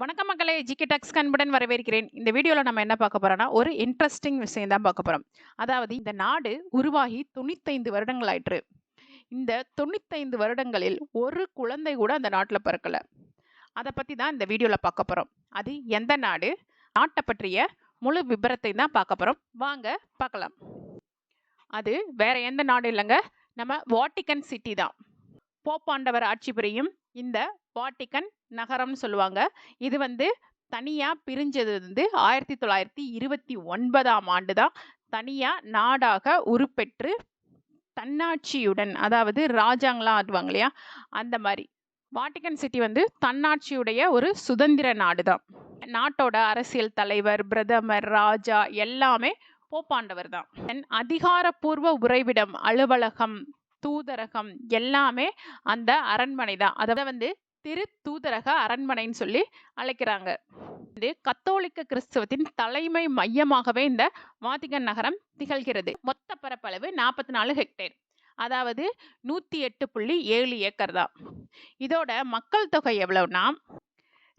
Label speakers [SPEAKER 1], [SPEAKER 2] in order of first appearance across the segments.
[SPEAKER 1] வணக்கம் மக்களை GK tax கண்புடன் வரவேற்கிறேன். இந்த வீடியோவில் நம்ம என்ன பார்க்க போகிறோம்னா ஒரு இன்ட்ரெஸ்டிங் விஷயம் தான் பார்க்க போகிறோம் அதாவது இந்த நாடு உருவாகி தொண்ணூத்தைந்து வருடங்கள் ஆயிற்று. இந்த தொண்ணூத்தைந்து வருடங்களில் ஒரு குழந்தை கூட அந்த நாட்டில் பிறக்கலை. அதை பற்றி தான் இந்த வீடியோவில் பார்க்க போகிறோம் அது எந்த நாடு நாட்டை பற்றிய முழு விபரத்தை தான் பார்க்க போகிறோம் வாங்க பார்க்கலாம். அது வேற எந்த நாடு இல்லைங்க நம்ம வாட்டிகன் சிட்டி தான். போப்பாண்டவர் ஆட்சி புரியும் இந்த வாட்டிகன் நகரம்னு சொல்லுவாங்க. இது வந்து தனியாக பிரிஞ்சது வந்து ஆயிரத்தி தொள்ளாயிரத்தி இருபத்தி ஒன்பதாம் ஆண்டு தான். தனியாக நாடாக உருப்பெற்று தன்னாட்சியுடன் அதாவது ராஜாங்களாம் ஆடுவாங்க இல்லையா? அந்த மாதிரி. வாட்டிகன் சிட்டி வந்து தன்னாட்சியுடைய ஒரு சுதந்திர நாடு தான். நாட்டோட அரசியல் தலைவர் பிரதமர் ராஜா எல்லாமே போப்பாண்டவர் தான். தென் அதிகாரப்பூர்வ உறைவிடம் அலுவலகம் தூதரகம் எல்லாமே அந்த அரண்மனை தான். அதை வந்து திரு தூதரக அரண்மனைன்னு சொல்லி அழைக்கிறாங்க. இது கத்தோலிக்க கிறிஸ்தவத்தின் தலைமை மையமாகவே இந்த வாத்திகன் நகரம் திகழ்கிறது. மொத்த பரப்பளவு நாற்பத்தி நாலு ஹெக்டேர். அதாவது நூற்றி எட்டு புள்ளி ஏழு ஏக்கர் தான். இதோட மக்கள் தொகை எவ்வளோன்னா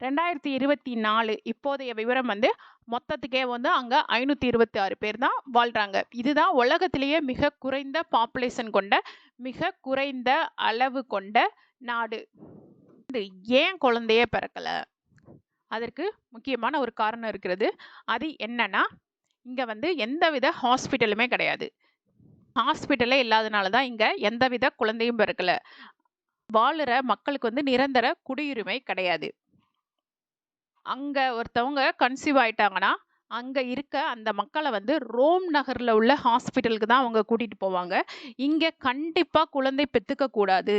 [SPEAKER 1] ரெண்டாயிரத்தி இருபத்தி நாலு இப்போதைய விவரம் வந்து மொத்தத்துக்கே வந்து அங்கே ஐநூற்றி இருபத்தி ஆறு பேர் தான் வாழ்கிறாங்க இதுதான் உலகத்திலேயே மிக குறைந்த பாப்புலேஷன் கொண்ட மிக குறைந்த அளவு கொண்ட நாடு. வந்து ஏன் குழந்தையே பிறக்கலை? அதற்கு முக்கியமான ஒரு காரணம் இருக்கிறது. அது என்னன்னா இங்கே வந்து எந்தவித ஹாஸ்பிட்டலுமே கிடையாது. ஹாஸ்பிட்டலே இல்லாதனால தான் இங்கே எந்தவித குழந்தையும் பிறக்கல. வாழுற மக்களுக்கு வந்து நிரந்தர குடியுரிமை கிடையாது. அங்கே ஒருத்தவங்க கன்சீவ் ஆயிட்டாங்கன்னா அங்கே இருக்க அந்த மக்களை வந்து ரோம் நகரில் உள்ள ஹாஸ்பிட்டலுக்கு தான் அவங்க கூட்டிகிட்டு போவாங்க. இங்கே கண்டிப்பாக குழந்தை பெற்றுக்க கூடாது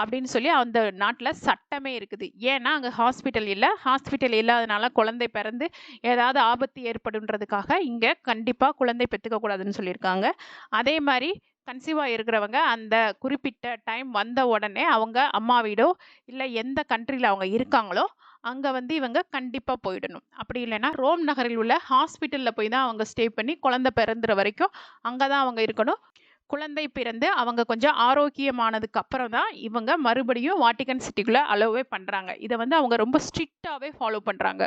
[SPEAKER 1] அப்படின்னு சொல்லி அந்த நாட்டில் சட்டமே இருக்குது. ஏன்னா அங்கே ஹாஸ்பிட்டல் இல்லை. ஹாஸ்பிட்டல் இல்லாதனால குழந்தை பிறந்து ஏதாவது ஆபத்து ஏற்படுன்றதுக்காக இங்கே கண்டிப்பாக குழந்தை பெற்றுக்க கூடாதுன்னு சொல்லியிருக்காங்க. அதே மாதிரி கன்சீவாக இருக்கிறவங்க அந்த குறிப்பிட்ட டைம் வந்த உடனே அவங்க அம்மா வீடோ இல்லை எந்த கண்ட்ரியில் அவங்க இருக்காங்களோ அங்கே வந்து இவங்க கண்டிப்பாக போயிடணும். அப்படி இல்லைன்னா ரோம் நகரில் உள்ள ஹாஸ்பிட்டலில் போய் தான் அவங்க ஸ்டே பண்ணி குழந்தை பிறந்துற வரைக்கும் அங்கே தான் அவங்க இருக்கணும். குழந்தை பிறந்து அவங்க கொஞ்சம் ஆரோக்கியமானதுக்கு அப்புறம் தான் இவங்க மறுபடியும் வாட்டிகன் சிட்டிக்குள்ளே அலோவே பண்ணுறாங்க இதை வந்து அவங்க ரொம்ப ஸ்ட்ரிக்டாகவே ஃபாலோ பண்ணுறாங்க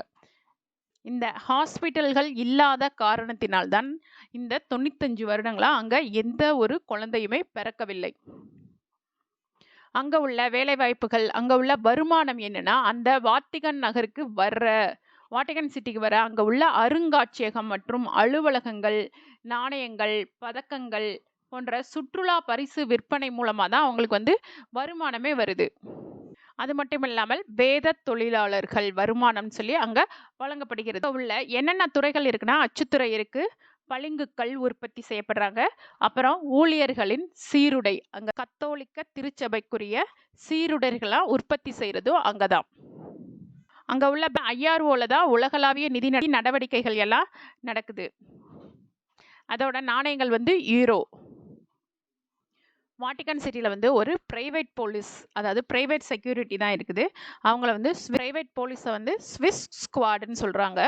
[SPEAKER 1] இந்த ஹாஸ்பிட்டல்கள் இல்லாத காரணத்தினால்தான் இந்த தொண்ணூத்தஞ்சு வருடங்களாக அங்கே எந்த ஒரு குழந்தையுமே பிறக்கவில்லை. அங்கே உள்ள வேலைவாய்ப்புகள் அங்கே உள்ள வருமானம் என்னென்னா அந்த வாட்டிகன் நகருக்கு வர்ற வாட்டிகன் சிட்டிக்கு வர அங்கே உள்ள அருங்காட்சியகம் மற்றும் அலுவலகங்கள் நாணயங்கள் பதக்கங்கள் போன்ற சுற்றுலா பரிசு விற்பனை மூலமாக தான் அவங்களுக்கு வந்து வருமானமே வருது. அது மட்டும் இல்லாமல் வேத தொழிலாளர்கள் வருமானம் சொல்லி அங்கே வழங்கப்படுகிறது. உள்ள என்னென்ன துறைகள் இருக்குன்னா அச்சுத்துறை இருக்குது பளிங்குக்கல் உற்பத்தி செய்யப்படுறாங்க அப்புறம் ஊழியர்களின் சீருடை அங்கே கத்தோலிக்க திருச்சபைக்குரிய சீருடைகளாம் உற்பத்தி செய்கிறதும் அங்கே தான். அங்கே உள்ள ஐஆர்ஓவில் தான் உலகளாவிய நிதி நடவடிக்கைகள் எல்லாம் நடக்குது. அதோட நாணயங்கள் வந்து ஈரோ வாட்டிகன் சிட்டியில் வந்து ஒரு ப்ரைவேட் போலீஸ் அதாவது ப்ரைவேட் செக்யூரிட்டி தான் இருக்குது. அவங்கள வந்து ப்ரைவேட் போலீஸை வந்து ஸ்விஸ் ஸ்குவாடுன்னு சொல்கிறாங்க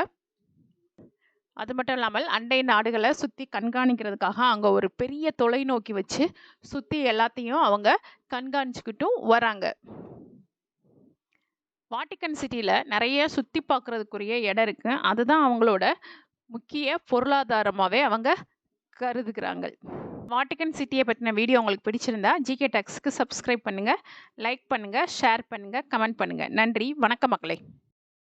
[SPEAKER 1] அது மட்டும் இல்லாமல் அண்டை நாடுகளை சுற்றி கண்காணிக்கிறதுக்காக அங்கே ஒரு பெரிய தொலைநோக்கி வச்சு சுற்றி எல்லாத்தையும் அவங்க கண்காணிச்சுக்கிட்டும் வராங்க. வாட்டிகன் சிட்டியில் நிறைய சுற்றி பார்க்குறதுக்குரிய இடம் இருக்குது அதுதான் அவங்களோட முக்கிய பொருளாதாரமாகவே அவங்க கருதுகிறாங்க வாட்டிகன் சிட்டியை பற்றின வீடியோ உங்களுக்கு பிடிச்சிருந்தா ஜிகே டெக்ஸ்க்கு சப்ஸ்கிரைப் பண்ணுங்கள் லைக் பண்ணுங்கள் ஷேர் பண்ணுங்கள் கமெண்ட் பண்ணுங்கள் நன்றி வணக்கம் மக்களே.